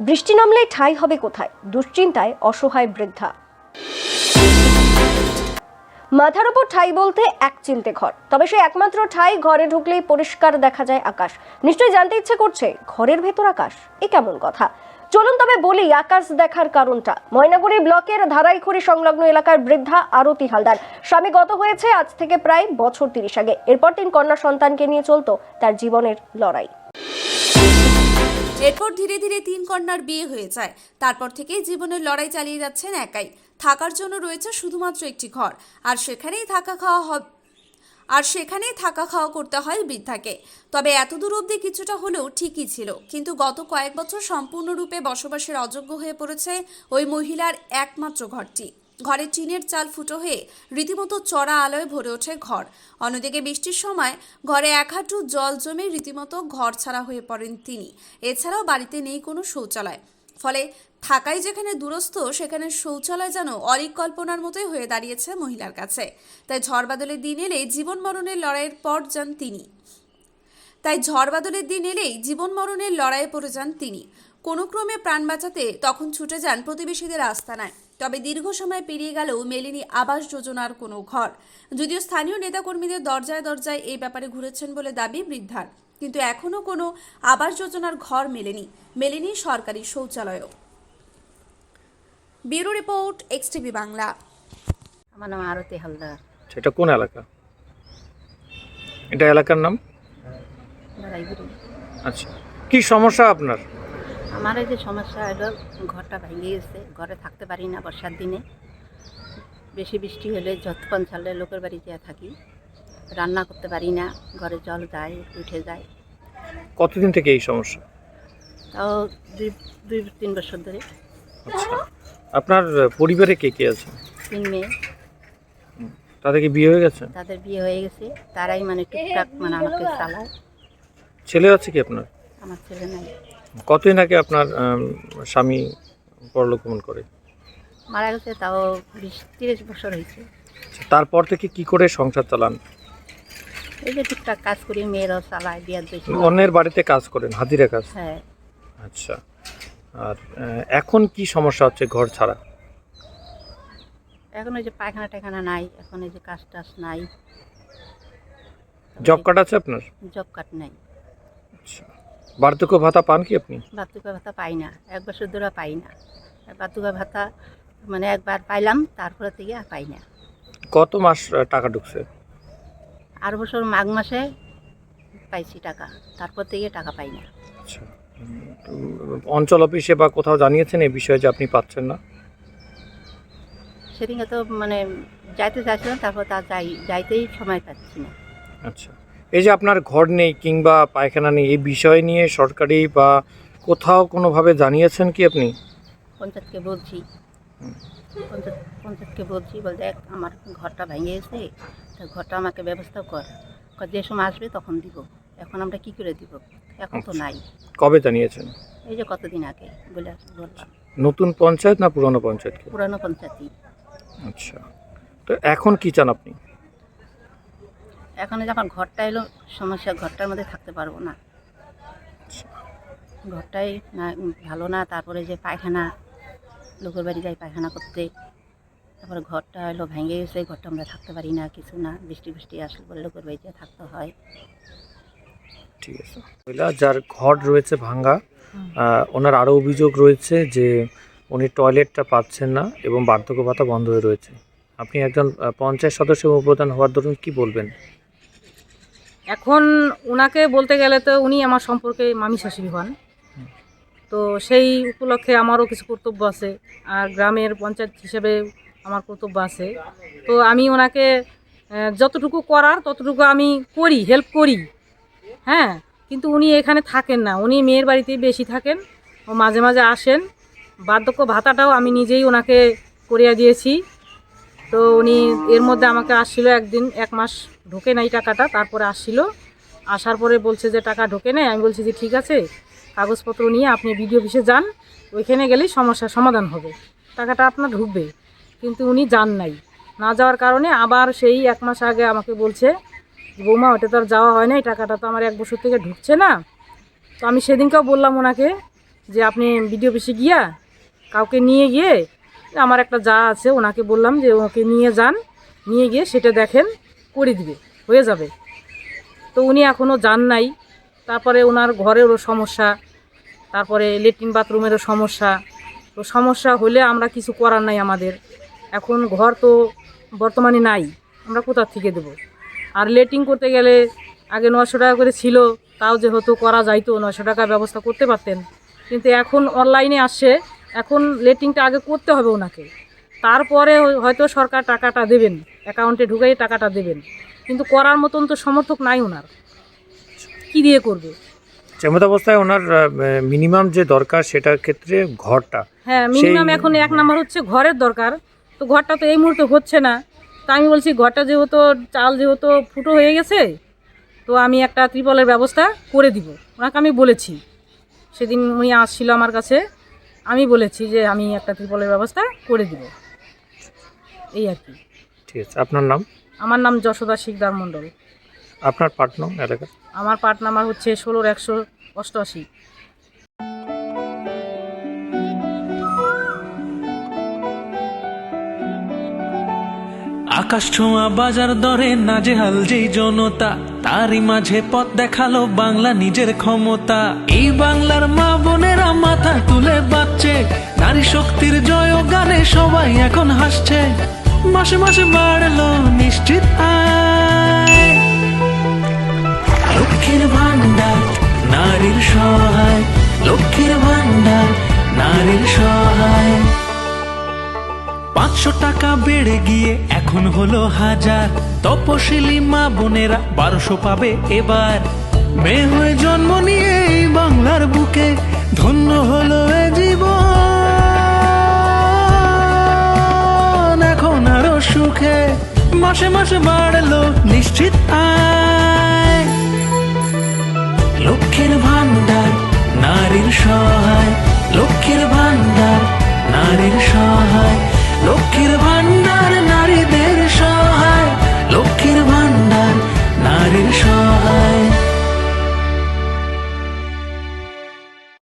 বৃষ্টি নামলে ঠাঁই হবে কোথায়? দুশ্চিন্তায় অসহায় বৃদ্ধা। মাথার উপর ঠাই বলতে এক চিনতে ঘর। তবে সেই একমাত্র ঠাই, ঘরে ঢুকলেই পরিষ্কার দেখা যায় আকাশ। নিশ্চয়ই জানতে ইচ্ছে করছে, ঘরের ভেতর আকাশ, এ কেমন কথা? চলুন তবে বলি আকাশ দেখার কারণটা। ময়নাগুড়ি ব্লকের ধারাইখড়ি সংলগ্ন এলাকার বৃদ্ধা আরতি হালদার। স্বামী গত হয়েছে আজ থেকে প্রায় বছর তিরিশ আগে। এরপর তিন কন্যা সন্তানকে নিয়ে চলতো তার জীবনের লড়াই। এরপর ধীরে ধীরে তিন কন্যার বিয়ে হয়ে যায়। তারপর থেকেই জীবনের লড়াই চালিয়ে যাচ্ছেন একাই। থাকার জন্য রয়েছে শুধুমাত্র একটি ঘর। আর সেখানেই থাকা খাওয়া হবে আর সেখানেই থাকা খাওয়া করতে হয় বৃদ্ধাকে। তবে এত দূর অবধি কিছুটা হলেও ঠিকই ছিল। কিন্তু গত কয়েক বছর সম্পূর্ণরূপে বসবাসের অযোগ্য হয়ে পড়েছে ওই মহিলার একমাত্র ঘরটি। ঘরে টিনের চাল ফুটো হয়ে রীতিমতো চড়া আলোয় ভরে ওঠে ঘর। অন্যদিকে বৃষ্টির সময় ঘরে এক হাঁটু জল জমে রীতিমতো ঘর ছাড়া হয়ে পড়েন তিনি। এছাড়াও বাড়িতে নেই কোনো শৌচালয়। ফলে থাকাই যেখানে দূরস্থ, সেখানে শৌচালয় যেন অলিক কল্পনার মতোই হয়ে দাঁড়িয়েছে মহিলার কাছে। তাই ঝড় বাদলের দিন এলেই জীবন মরণের লড়াইয়ের পর যান তিনি। তাই ঝড় বাদলের দিন এলেই জীবন মরণের লড়াইয়ে পড়ে যান তিনি। কোনো ক্রমে প্রাণ বাঁচাতে তখন ছুটে যান প্রতিবেশীদের আস্তানায়। তবে দীর্ঘ সময় পেরিয়ে গেলেও মেলেনি আবাস যোজনার কোনো ঘর। যদিও স্থানীয় নেতাকর্মীদের দরজায় দরজায় এই ব্যাপারে ঘুরেছেন বলে দাবি বৃদ্ধার। কিন্তু এখনও কোনো আবাস যোজনার ঘর মেলেনি। মেলেনি সরকারি শৌচালয়ও। Bureau report XTV Bangla. আমার নাম আরতি হালদার। সেটা কোন এলাকা? এটা এলাকার নাম? আচ্ছা। কি সমস্যা আপনার? আমার এই যে সমস্যা হলো ঘরটা ভেঙে গেছে। ঘরে থাকতে পারি না বর্ষার দিনে। বেশি বৃষ্টি হলে যতক্ষণ ছাড়লে লোকের বাড়ি যেয়ে থাকি। রান্না করতে পারি না ঘরে জল যায় উঠে যায়। কতদিন থেকে এই সমস্যা? তাও দুই দুই তিন বছর ধরে। আচ্ছা। আপনার পরিবারে কে কে আছে? তিন মেয়ে। তাদের কি বিয়ে হয়ে গেছে? তাদের বিয়ে হয়ে গেছে। তারাই মানে টুকটাক মানে আমাকে চালায়। ছেলে আছে কি আপনার? আমার ছেলে নাই। কতদিন আগে আপনার স্বামী পরলোকগমন করে? মারা গেছে তাও বিশ তিরিশ বছর হয়েছে। তারপর থেকে কি করে সংসার চালান? এই যে টুকটাক কাজ করি মেয়েরাও চালায় বিয়ার বেশি অন্যের বাড়িতে কাজ করেন হাজিরা কাজ? হ্যাঁ। আচ্ছা। আর এখন কি সমস্যা হচ্ছে ঘর ছাড়া? এখন ওই যে পায়খানা টায়খানা নাই এখন এই যে কাজ টাজ নাই। জব কার্ড আছে আপনার? জব কার্ড নাই। আচ্ছা। বার্ধক্য ভাতা পান কি আপনি? বার্ধক্য ভাতা পাই না। এক বছর ধরে পাই না। বাতুকা ভাতা মানে একবার পাইলাম তারপরে থেকে আর পাই না। কত মাস টাকা ঢুকছে? আর বছর মাঘ মাসে পাইছি টাকা তারপর থেকে টাকা পাই না। আচ্ছা। অঞ্চল অফিসে বা কোথাও জানিয়েছেন এই বিষয়ে যে আপনি পাচ্ছেন না? সেদিনকে তো মানে যাইতে চাইছিলাম তারপর তার যাই যাইতেই সময় পাচ্ছি না। আচ্ছা। এই যে আপনার ঘর নেই কিংবা পায়খানা নেই এই বিষয় নিয়ে সরকারি বা কোথাও কোনোভাবে জানিয়েছেন কি আপনি? পঞ্চায়েতকে বলছি। পঞ্চায়েত পঞ্চায়েতকে বলছি বল দেখ আমার ঘরটা ভেঙে গেছে তা ঘরটা আমাকে ব্যবস্থা কর। যে সময় আসবে তখন দিব। এখন আমরা কি করে দিব? এখন তো আচ্ছা। নাই। কবে জানিয়েছেন? এই যে কতদিন আগে বলে বললাম নতুন পঞ্চায়েত না পুরনো পঞ্চায়েত পুরানো পঞ্চায়েতই। আচ্ছা। তো এখন কি চান আপনি? এখন যখন ঘরটা এলো, সমস্যা, ঘরটার মধ্যে থাকতে পারব না। ঘরটাই না, ভালো না, তারপরে যে পায়খানা, লোকের বাড়ি যাই পায়খানা করতে। তারপরে ঘরটা এলো, ভেঙে গেছে, ঘরটা আমরা থাকতে পারি না, কিছু না, বৃষ্টি বৃষ্টি আসলে পরে লোকের বাড়িতে থাকতে হয়। ঠিক আছে। যার ঘর রয়েছে ভাঙ্গা ওনার আরও অভিযোগ রয়েছে যে উনি টয়লেটটা পাচ্ছেন না এবং বার্ধক্য ভাতা বন্ধ হয়ে রয়েছে। আপনি একজন পঞ্চায়েত সদস্য এবং উপপ্রধান হওয়ার দরুন কি বলবেন? এখন ওনাকে বলতে গেলে তো উনি আমার সম্পর্কে মামি শাশুড়ি হন। তো সেই উপলক্ষে আমারও কিছু কর্তব্য আছে, আর গ্রামের পঞ্চায়েত হিসেবে আমার কর্তব্য আছে। তো আমি ওনাকে যতটুকু করার ততটুকু আমি করি হেল্প করি। হ্যাঁ কিন্তু উনি এখানে থাকেন না। উনি মেয়ের বাড়িতেই বেশি থাকেন ও মাঝে মাঝে আসেন। বার্ধক্য ভাতাটাও আমি নিজেই ওনাকে করিয়ে দিয়েছি। তো উনি এর মধ্যে আমাকে আসছিল একদিন, এক মাস ঢোকে নাই টাকাটা, তারপরে আসছিল। আসার পরে বলছে যে, টাকা ঢোকে নাই? আমি বলছি যে, ঠিক আছে, কাগজপত্র নিয়ে আপনি বিডিও অফিসে যান, ওইখানে গেলেই সমস্যার সমাধান হবে। টাকাটা আপনার ঢুকবে। কিন্তু উনি যান নাই। না যাওয়ার কারণে আবার সেই এক মাস আগে আমাকে বলছে, বৌমা, ওটা তো আর যাওয়া হয় না এই টাকাটা তো আমার এক বছর থেকে ঢুকছে না। তো আমি সেদিনকেও বললাম ওনাকে যে, আপনি ভিডিও অফিসে গিয়া কাউকে নিয়ে গিয়ে, আমার একটা যা আছে, ওনাকে বললাম যে, ওকে নিয়ে যান, নিয়ে গিয়ে সেটা দেখেন। করে দিবে, হয়ে যাবে। তো উনি এখনও যান নাই। তারপরে ওনার ঘরেরও সমস্যা, তারপরে লেট্রিন বাথরুমেরও সমস্যা। তো সমস্যা হলে আমরা কিছু করার নাই আমাদের। এখন ঘর তো বর্তমানে নাই, আমরা কোথা থেকে দেবো? আর লেটিং করতে গেলে আগে নশো টাকা করে ছিল, তাও যেহেতু করা যাইতো নশো টাকা ব্যবস্থা করতে পারতেন। কিন্তু এখন অনলাইনে আসছে, এখন লেটিংটা আগে করতে হবে ওনাকে তারপরে হয়তো সরকার টাকাটা দেবেন। অ্যাকাউন্টে ঢুকাই টাকাটা দেবেন। কিন্তু করার মতন তো সমর্থক নাই ওনার। কী দিয়ে করবে? যেমন অবস্থায় ওনার মিনিমাম যে দরকার সেটার ক্ষেত্রে ঘরটা। হ্যাঁ মিনিমাম এখন এক নাম্বার হচ্ছে ঘরের দরকার। তো ঘরটা তো এই মুহূর্তে হচ্ছে না। তো আমি বলছি ঘরটা যেহেতু চাল যেহেতু ফুটো হয়ে গেছে তো আমি একটা ত্রিপলের ব্যবস্থা করে দিব। ওনাকে আমি বলেছি। সেদিন উনি আসছিল আমার কাছে। আমি বলেছি যে আমি একটা ত্রিপলের ব্যবস্থা করে দিব। এই আর কি। ঠিক আছে আপনার নাম? আমার নাম যশোদা শিকদার মণ্ডল। আপনার পাটনাম এলাকা আমার পার্ট নাম্বার হচ্ছে ষোলোর একশো অষ্টআশি। আকাশ ছোঁয়া বাজার দরে নাজেহাল যেই জনতা তারই মাঝে পথ দেখাল বাংলা নিজের ক্ষমতা। এই বাংলার মা বোনেরা মাথা তুলে বাঁচছে নারী শক্তির জয় গানে সবাই এখন হাসছে। মাসে মাসে বাড়লো নিশ্চিত লক্ষ্মীর ভান্ডার নারীর সহায়। লক্ষ্মীর ভান্ডার নারীর সহায়। পাঁচশো টাকা বেড়ে গিয়ে এখন হলো হাজার। তপশিলি মা বোনেরা বারোশো পাবে এবার। মেয়ে হয়ে জন্ম নিয়ে বাংলার বুকে ধন্য হলো জীবন। আরও মাসে মাসে বাড়লো নিশ্চিত আয়। লক্ষ্মীর ভান্ডার নারীর সহায় লক্ষ্মীর ভান্ডার